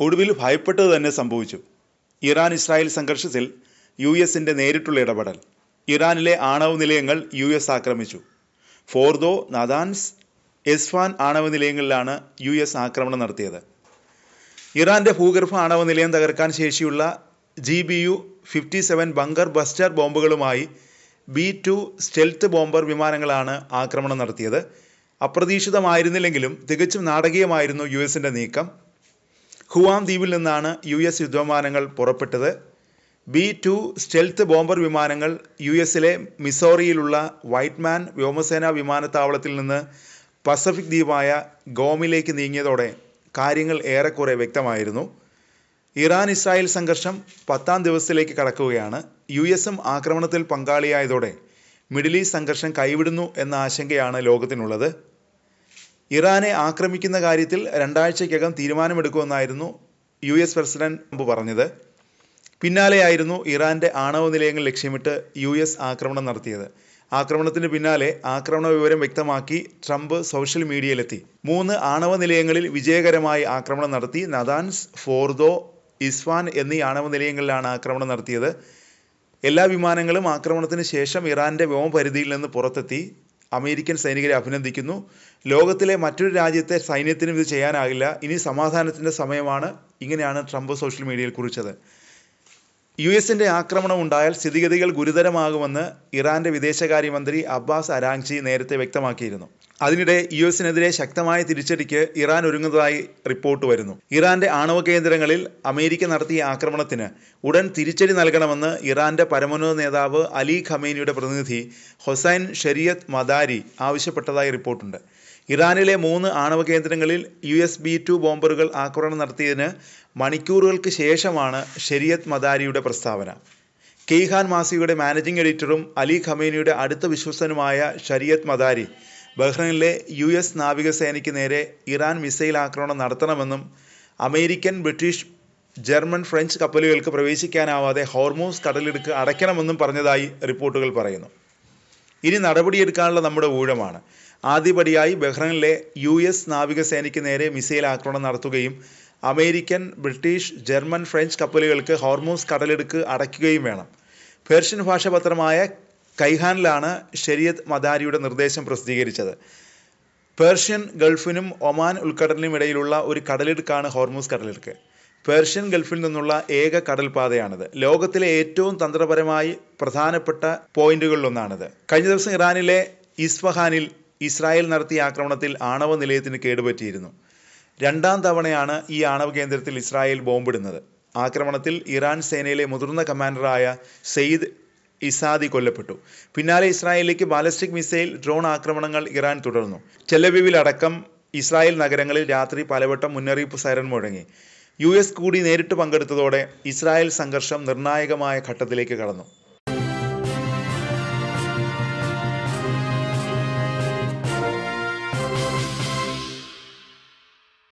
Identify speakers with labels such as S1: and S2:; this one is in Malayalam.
S1: ഒടുവിൽ ഭയപ്പെട്ടത് തന്നെ സംഭവിച്ചു. ഇറാൻ ഇസ്രായേൽ സംഘർഷത്തിൽ യു എസിന്റെ നേരിട്ടുള്ള ഇടപെടൽ. ഇറാനിലെ ആണവ നിലയങ്ങൾ യു എസ് ആക്രമിച്ചു. ഫോർദോ നദാൻസ് എസ്ഫാൻ ആണവ നിലയങ്ങളിലാണ് യു എസ് ആക്രമണം നടത്തിയത്. ഇറാന്റെ ഭൂഗർഭ ആണവ നിലയം തകർക്കാൻ ശേഷിയുള്ള G B U fifty seven bunker buster ബോംബുകളുമായി B two stealth bomber വിമാനങ്ങളാണ് ആക്രമണം നടത്തിയത്. അപ്രതീക്ഷിതമായിരുന്നില്ലെങ്കിലും തികച്ചും നാടകീയമായിരുന്നു യു എസിന്റെ നീക്കം. ഹുവാം ദ്വീപിൽ നിന്നാണ് യു എസ് യുദ്ധവിമാനങ്ങൾ പുറപ്പെട്ടത്. ബി ടു സ്റ്റെൽത്ത് ബോംബർ വിമാനങ്ങൾ യു എസിലെ മിസോറിയിലുള്ള വൈറ്റ്മാൻ വ്യോമസേനാ വിമാനത്താവളത്തിൽ നിന്ന് പസഫിക് ദ്വീപായ ഗോമിലേക്ക് നീങ്ങിയതോടെ കാര്യങ്ങൾ ഏറെക്കുറെ വ്യക്തമായിരുന്നു. ഇറാൻ ഇസ്രായേൽ സംഘർഷം പത്താം ദിവസത്തിലേക്ക് കടക്കുകയാണ്. യു എസും ആക്രമണത്തിൽ പങ്കാളിയായതോടെ മിഡിൽ ഈസ്റ്റ് സംഘർഷം കൈവിടുന്നു എന്ന ആശങ്കയാണ് ലോകത്തിനുള്ളത്. ഇറാനെ ആക്രമിക്കുന്ന കാര്യത്തിൽ രണ്ടാഴ്ചയ്ക്കകം തീരുമാനമെടുക്കുമെന്നായിരുന്നു യു എസ് പ്രസിഡന്റ് ട്രംപ് പറഞ്ഞത്. പിന്നാലെയായിരുന്നു ഇറാന്റെ ആണവ നിലയങ്ങൾ ലക്ഷ്യമിട്ട് യു എസ് ആക്രമണം നടത്തിയത്. ആക്രമണത്തിന് പിന്നാലെ ആക്രമണ വിവരം വ്യക്തമാക്കി ട്രംപ് സോഷ്യൽ മീഡിയയിലെത്തി. മൂന്ന് ആണവ നിലയങ്ങളിൽ വിജയകരമായി ആക്രമണം നടത്തി. നദാൻസ് ഫോർദോ ഇസ്ഫാൻ എന്നീ ആണവ നിലയങ്ങളിലാണ് ആക്രമണം നടത്തിയത്. എല്ലാ വിമാനങ്ങളും ആക്രമണത്തിന് ശേഷം ഇറാന്റെ വ്യോമപരിധിയിൽ നിന്ന് പുറത്തെത്തി. അമേരിക്കൻ സൈനികരെ അഭിനന്ദിക്കുന്നു. ലോകത്തിലെ മറ്റൊരു രാജ്യത്തെ സൈന്യത്തിനും ഇത് ചെയ്യാനാകില്ല. ഇനി സമാധാനത്തിന്റെ സമയമാണ്. ഇങ്ങനെയാണ് ട്രംപ് സോഷ്യൽ മീഡിയയിൽ കുറിച്ചത്. യു എസിന്റെ ആക്രമണം ഉണ്ടായാൽ സ്ഥിതിഗതികൾ ഗുരുതരമാകുമെന്ന് ഇറാന്റെ വിദേശകാര്യമന്ത്രി അബ്ബാസ് അരാങ്ചി നേരത്തെ വ്യക്തമാക്കിയിരുന്നു. അതിനിടെ യു എസിനെതിരെ ശക്തമായ തിരിച്ചടിക്ക് ഇറാൻ ഒരുങ്ങുന്നതായി റിപ്പോർട്ട് വരുന്നു. ഇറാന്റെ ആണവ കേന്ദ്രങ്ങളിൽ അമേരിക്ക നടത്തിയ ആക്രമണത്തിന് ഉടൻ തിരിച്ചടി നൽകണമെന്ന് ഇറാന്റെ പരമോന്നത നേതാവ് അലി ഖമേനിയുടെ പ്രതിനിധി ഹൊസൈൻ ഷരിയത്ത് മദാരി ആവശ്യപ്പെട്ടതായി റിപ്പോർട്ടുണ്ട്. ഇറാനിലെ മൂന്ന് ആണവ കേന്ദ്രങ്ങളിൽ യു എസ് ബി ടു ബോംബറുകൾ ആക്രമണം നടത്തിയതിന് മണിക്കൂറുകൾക്ക് ശേഷമാണ് ഷരിയത്ത് മദാരിയുടെ പ്രസ്താവന. കെയ്ഹാൻ മാസിയുടെ മാനേജിംഗ് എഡിറ്ററും അലി ഖമേനിയുടെ അടുത്ത വിശ്വസനുമായ ഷരിയത്ത് മദാരി ബഹ്റൈനിലെ യു എസ് നാവികസേനയ്ക്ക് നേരെ ഇറാൻ മിസൈൽ ആക്രമണം നടത്തണമെന്നും അമേരിക്കൻ ബ്രിട്ടീഷ് ജർമ്മൻ ഫ്രഞ്ച് കപ്പലുകൾക്ക് പ്രവേശിക്കാനാവാതെ ഹോർമോസ് കടലിടുക്ക് അടയ്ക്കണമെന്നും പറഞ്ഞതായി റിപ്പോർട്ടുകൾ പറയുന്നു. ഇനി നടപടിയെടുക്കാനുള്ള നമ്മുടെ ഊഴമാണ്. ആദ്യപടിയായി ബഹ്റൈനിലെ യു എസ് നാവികസേനയ്ക്ക് നേരെ മിസൈൽ ആക്രമണം നടത്തുകയും അമേരിക്കൻ ബ്രിട്ടീഷ് ജർമ്മൻ ഫ്രഞ്ച് കപ്പലുകൾക്ക് ഹോർമോസ് കടലെടുക്ക് അടയ്ക്കുകയും വേണം. പേർഷ്യൻ ഭാഷാപത്രമായ കൈഹാനിലാണ് ഷരിയത് മദാരിയുടെ നിർദ്ദേശം പ്രസിദ്ധീകരിച്ചത്. പേർഷ്യൻ ഗൾഫിനും ഒമാൻ ഉൾക്കടലിനും ഇടയിലുള്ള ഒരു കടലിടുക്കാണ് ഹോർമൂസ് കടലിടുക്ക്. പേർഷ്യൻ ഗൾഫിൽ നിന്നുള്ള ഏക കടൽപാതയാണിത്. ലോകത്തിലെ ഏറ്റവും തന്ത്രപരമായി പ്രധാനപ്പെട്ട പോയിന്റുകളിലൊന്നാണിത്. കഴിഞ്ഞ ദിവസം ഇറാനിലെ ഇസ്ഫഹാനിൽ ഇസ്രായേൽ നടത്തിയ ആക്രമണത്തിൽ ആണവ നിലയത്തിന് കേടുപറ്റിയിരുന്നു. രണ്ടാം തവണയാണ് ഈ ആണവ കേന്ദ്രത്തിൽ ഇസ്രായേൽ ബോംബിടുന്നത്. ആക്രമണത്തിൽ ഇറാൻ സേനയിലെ മുതിർന്ന കമാൻഡറായ സെയ്ദ് ഇസാദി കൊല്ലപ്പെട്ടു. പിന്നാലെ ഇസ്രായേലിലേക്ക് ബാലിസ്റ്റിക് മിസൈൽ ഡ്രോൺ ആക്രമണങ്ങൾ ഇറാൻ തുടർന്നു. ടെലവിവിൽ അടക്കം ഇസ്രായേൽ നഗരങ്ങളിൽ രാത്രി പലവട്ടം മുന്നറിയിപ്പ് സൈറൻ മുഴങ്ങി. യു എസ് കൂടി നേരിട്ട് പങ്കെടുത്തതോടെ ഇസ്രായേൽ സംഘർഷം നിർണായകമായ ഘട്ടത്തിലേക്ക് കടന്നു.